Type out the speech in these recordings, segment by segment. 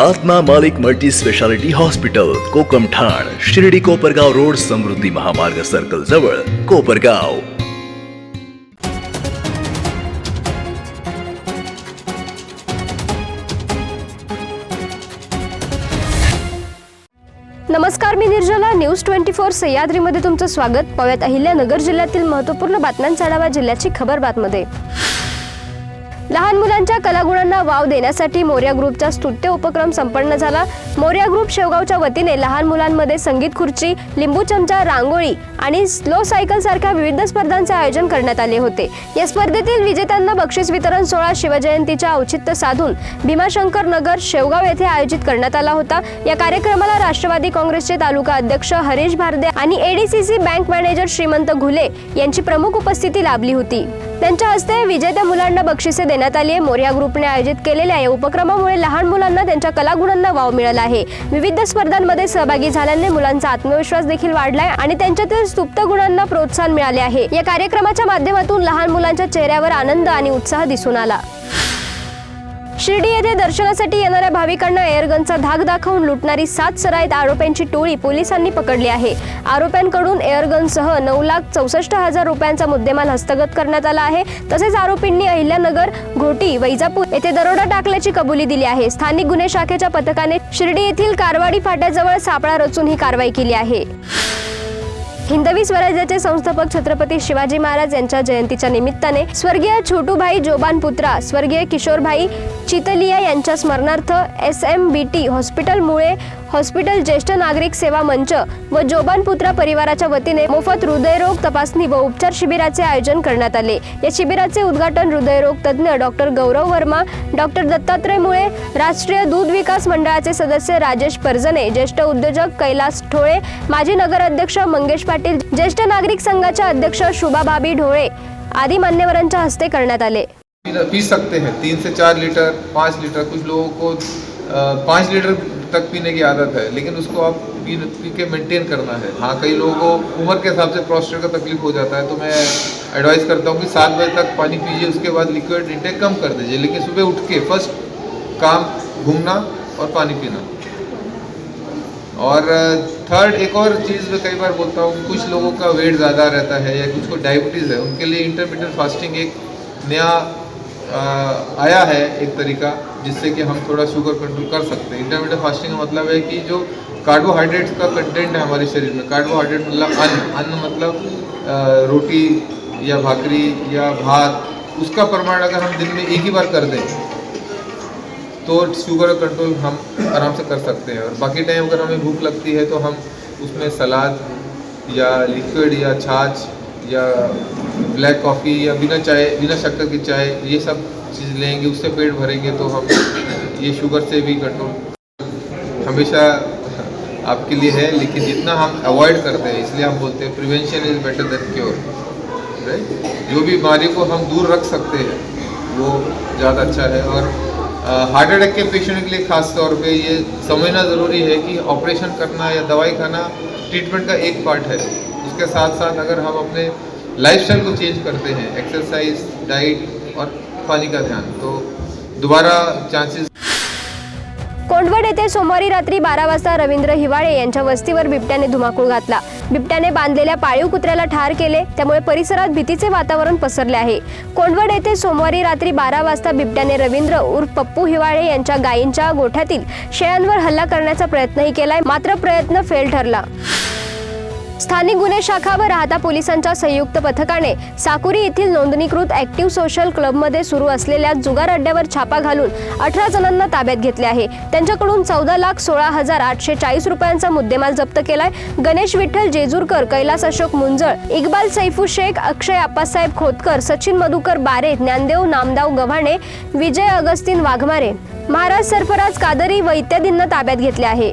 आत्मा मालिक multi speciality hospital कोकम ठाण शिर्डी कोपरगाव रोड समृद्धी महामार्ग सर्कल जवळ कोपरगाव. नमस्कार मी निर्जला. न्यूज ट्वेंटी फोर सह्याद्रीमध्ये तुमचं स्वागत. पाहूयात अहिल्यानगर जिल्ह्यातील महत्त्वपूर्ण बातम्यांचा आढावा जिल्ह्याची खबर बातमध्ये. लहान मुलांच्या कलागुणांना वाव देण्यासाठी मोर्या ग्रुपचा स्तुत्य उपक्रम संपन्न झाला. मोर्या ग्रुप शेवगावच्या वतीने लहान मुलांमध्ये संगीत खुर्ची लिंबू चमचा रांगोळी आणि स्लो सायकल सारख्या विविध स्पर्धांचे आयोजन करण्यात आले होते. या स्पर्धेतील विजेत्यांना बक्षीस वितरण सोहळा शिवजयंतीच्या औचित्य साधून भीमाशंकर नगर शेवगाव येथे आयोजित करण्यात आला होता. या कार्यक्रमाला राष्ट्रवादी काँग्रेसचे तालुका अध्यक्ष हरीश भारदे आणि एडीसीसी बँक मॅनेजर श्रीमंत घुले यांची प्रमुख उपस्थिती लाभली होती. त्यांच्या हस्ते विजेत्या मुलांना बक्षिसे देण्यात आली आहे. मोर्या ग्रुपने आयोजित केलेल्या या उपक्रमामुळे लहान मुलांना त्यांच्या कलागुणांना वाव मिळाला आहे. विविध स्पर्धांमध्ये सहभागी झाल्याने मुलांचा आत्मविश्वास देखील वाढलाय आणि त्यांच्यातील सुप्त गुणांना प्रोत्साहन मिळाले आहे. या कार्यक्रमाच्या माध्यमातून लहान मुलांच्या चेहऱ्यावर आनंद आणि उत्साह दिसून आला. शिर्डी येथे दर्शनासाठी येणाऱ्या भाविकांना एअरगनचा धाक दाखवून लुटणारी सात सराईत आरोप्यांची टोळी पोलिसांनी पकडली आहे. आरोप्यांकडून एअरगनसह नऊ लाख चौसष्ट हजार रुपयांचा मुद्देमाल हस्तगत करण्यात आला आहे. तसेच आरोपींनी अहिल्यानगर घोटी वैजापूर येथे दरोडा टाकल्याची कबुली दिली आहे. स्थानिक गुन्हे शाखेच्या पथकाने शिर्डी येथील कारवाडी फाट्याजवळ सापळा रचून ही कारवाई केली आहे. हिंदवी स्वराज्याचे संस्थापक छत्रपती शिवाजी महाराज यांच्या जयंतीच्या निमित्ताने स्वर्गीय छोटूभाई जोबान पुत्रा स्वर्गीय किशोरभाई चितलिया यांच्या स्मरणार्थ एस एम बी टी हॉस्पिटलमुळे हॉस्पिटल ज्येष्ठ नागरिक सेवा मंच व जोबान पुत्रा परिवाराच्या वतीने मोफत हृदयरोग तपासणी व उपचार शिबिराचे आयोजन करण्यात आले. या शिबिराचे उद्घाटन हृदयरोग तज्ज्ञ डॉक्टर गौरव वर्मा डॉक्टर दत्तात्रय मुळे राष्ट्रीय दूध विकास मंडळाचे सदस्य राजेश परजने ज्येष्ठ उद्योजक कैलास ठोळे माजी नगराध्यक्ष मंगेश पाटील ज्येष्ठ नागरिक संघाच्या अध्यक्ष शुभाबाबी ढोळे आदी मान्यवरांच्या हस्ते करण्यात आले. पी- सकते हैं तीन से चार लीटर पाँच लीटर कुछ लोगों को पाँच लीटर तक पीने की आदत है लेकिन उसको आप पी पी के मेंटेन करना है। हाँ कई लोगों को उम्र के हिसाब से प्रोस्टेट का तकलीफ़ हो जाता है तो मैं एडवाइस करता हूँ कि सात बजे तक पानी पीजिए उसके बाद लिक्विड इंटेक कम कर दीजिए लेकिन सुबह उठ के फ़र्स्ट काम घूमना और पानी पीना। और थर्ड एक और चीज़ मैं कई बार बोलता हूँ कुछ लोगों का वेट ज़्यादा रहता है या कुछ को डायबिटीज़ है उनके लिए इंटरमीडियट फास्टिंग एक नया अ, आया है एक तरीका। जिससे कि हम थोड़ा शुगर कंट्रोल कर सकते हैं। इंटरमीडियट फास्टिंग का मतलब है कि जो कार्बोहाइड्रेट्स का कंटेंट है हमारे शरीर में कार्बोहाइड्रेट मतलब अन्न अन्न मतलब रोटी या भाकरी या भात, उसका प्रमाण अगर हम दिन में एक ही बार कर दें तो शुगर कंट्रोल हम आराम से कर सकते हैं। और बाकी टाइम अगर हमें भूख लगती है तो हम उसमें सलाद या लिक्विड या छाछ या ब्लैक कॉफ़ी या बिना चाय, बिना शक्कर की चाय, ये सब चीज़ लेंगे, उससे पेट भरेंगे तो हम ये शुगर से भी कंट्रोल हमेशा आपके लिए है, लेकिन जितना हम अवॉइड करते हैं, इसलिए हम बोलते हैं prevention is better than cure right जो भी बीमारी को हम दूर रख सकते हैं, वो ज़्यादा अच्छा है। और हार्ट अटैक के पेशेंट के लिए खास तौर पे ये समझना ज़रूरी है कि ऑपरेशन करना या दवाई खाना ट्रीटमेंट का एक पार्ट है। उसके साथ साथ अगर हम अपने लाइफस्टाइल को चेंज करते हैं एक्सरसाइज डाइट और पानी का ध्यान तो दोबारा चांसेस कोंडवड येथे सोमवारी रात्री बारा वाजता रवींद्र हिवाळे यांच्या वस्तीवर बिबट्याने धुमाकूळ घातला. बिबट्याने बांधलेल्या पाळीव कुत्र्याला ठार केले त्यामुळे परिसरात भीतीचे वातावरण पसरले आहे. कोंडवड येथे सोमवारी रात्री बारा वाजता बिबट्याने रवींद्र उर्फ पप्पू हिवाळे यांच्या गायींच्या गोठ्यातील शेळ्यांवर हल्ला करण्याचा प्रयत्नही केलाय मात्र प्रयत्न फेल ठरला. स्थानिक गुन्हे शाखा व राहता पोलिसांच्या संयुक्त पथकाने साकुरी येथील नोंदणीकृत ऍक्टिव्ह सोशल क्लबमध्ये सुरू असलेल्या जुगार अड्ड्यावर छापा घालून अठरा जणांना ताब्यात घेतले आहे. त्यांच्याकडून चौदा लाख सोळा हजार आठशे चाळीस रुपयांचा मुद्देमाल जप्त केलाय. गणेश विठ्ठल जेजूरकर कैलास अशोक मुंजळ इक्बाल सैफू शेख अक्षय आप्पासाहेब खोतकर सचिन मधुकर बारे ज्ञानदेव नामदाव गव्हाणे विजय अगस्तीन वाघमारे महाराज सरफराज कादरी व इत्यादींना ताब्यात घेतले आहे.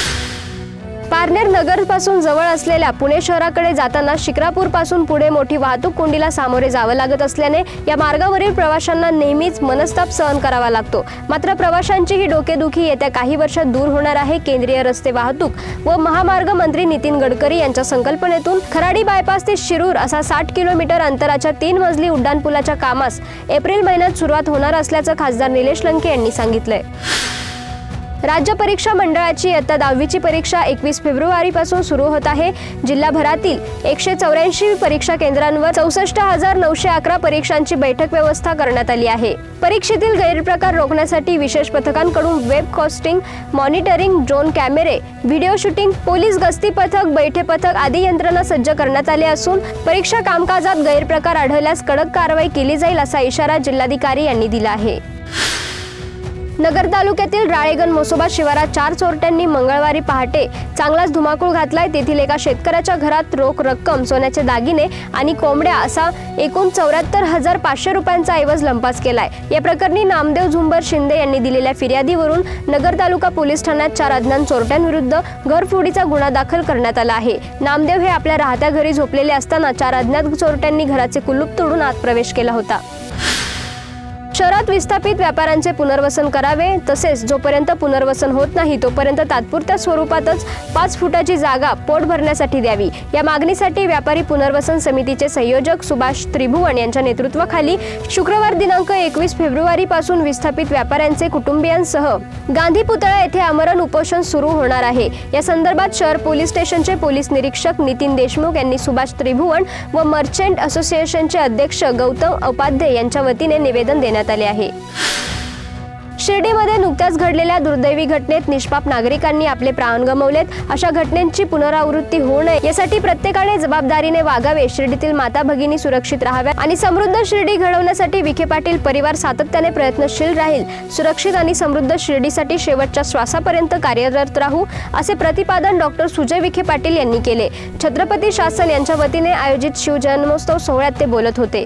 पारनेर नगरपासून जवळ असलेल्या पुणे शहराकडे जाताना शिक्रापूरपासून पुढे मोठी वाहतूक कोंडीला सामोरे जावं लागत असल्याने या मार्गावरील प्रवाशांना नेहमीच मनस्ताप सहन करावा लागतो. मात्र प्रवाशांची ही डोकेदुखी येत्या काही वर्षात दूर होणार आहे केंद्रीय रस्ते वाहतूक व महामार्ग मंत्री नितीन गडकरी यांच्या संकल्पनेतून खराडी बायपास ते शिरूर असा साठ किलोमीटर अंतराच्या तीन मजली उड्डाणपुलाच्या कामास एप्रिल महिन्यात सुरुवात होणार असल्याचं खासदार निलेश लंके यांनी सांगितलंय. राज्य परीक्षा मंडळाची इयत्ता दहावीची परीक्षा एकवीस फेब्रुवारीपासून सुरू होत आहे. जिल्हाभरातील एकशे चौऱ्याऐंशी परीक्षा केंद्रांवर चौसष्ट हजार नऊशे अकरा परीक्षांची बैठक व्यवस्था करण्यात आली आहे. परीक्षेतील गैरप्रकार रोखण्यासाठी विशेष पथकांकडून वेब कॉस्टिंग मॉनिटरिंग ड्रोन कॅमेरे व्हिडिओ शूटिंग पोलीस गस्ती पथक बैठे पथक आदी यंत्रणा सज्ज करण्यात आले असून परीक्षा कामकाजात गैरप्रकार आढळल्यास कडक कारवाई केली जाईल असा इशारा जिल्हाधिकारी यांनी दिला आहे. नगर तालुक्यातील राळेगण मोसोबा शिवारात चार चोरट्यांनी मंगळवारी पहाटे चांगलाच धुमाकूळ घातलाय. तेथील एका शेतकऱ्याच्या घरात रोख रक्कम सोन्याचे दागिने आणि कोंबड्या असा एकूण चौऱ्याहत्तर हजार पाचशे रुपयांचा ऐवज लंपास केलाय. या प्रकरणी नामदेव झुंबर शिंदे यांनी दिलेल्या फिर्यादीवरून नगर तालुका पोलीस ठाण्यात चार अज्ञान चोरट्यांविरुद्ध घरफोडीचा गुन्हा दाखल करण्यात आला आहे. नामदेव हे आपल्या राहत्या घरी झोपलेले असताना चार अज्ञात चोरट्यांनी घराचे कुलूप तोडून आत प्रवेश केला होता. शहरात विस्थापित व्यापाऱ्यांचे पुनर्वसन करावे तसेच जोपर्यंत पुनर्वसन होत नाही तोपर्यंत तात्पुरत्या स्वरूपातच पाच फुटाची जागा पोट भरण्यासाठी द्यावी. या मागणीसाठी व्यापारी पुनर्वसन समितीचे संयोजक सुभाष त्रिभुवन यांच्या नेतृत्वाखाली शुक्रवार दिनांक एकवीस फेब्रुवारी पासून विस्थापित व्यापाऱ्यांचे कुटुंबियांसह गांधी पुतळा येथे आमरण उपोषण सुरू होणार आहे. या संदर्भात शहर पोलीस स्टेशनचे पोलीस निरीक्षक नितीन देशमुख यांनी सुभाष त्रिभुवन व मर्चंट असोसिएशनचे अध्यक्ष गौतम उपाध्ये यांच्या वतीने निवेदन देण्यात आले आहे. शिर्डीमध्ये नुकत्याच घडलेल्या दुर्दैवी घटनेत निष्पाप नागरिकांनी आपले प्राण गमावलेत. अशा घटनेची पुनरावृत्ती होऊ नये यासाठी प्रत्येकाने जबाबदारीने वागावे. शिर्डीतील माता भगिनी सुरक्षित राहाव्या आणि समृद्ध शिर्डी घडवण्यासाठी विखे पाटील परिवार सातत्याने प्रयत्नशील राहील. सुरक्षित आणि समृद्ध शिर्डीसाठी शेवटच्या श्वासापर्यंत कार्यरत राहू असे प्रतिपादन डॉक्टर सुजय विखे पाटील यांनी केले. छत्रपती शासन यांच्या वतीने आयोजित शिवजन्मोत्सव सोहळ्यात ते बोलत होते.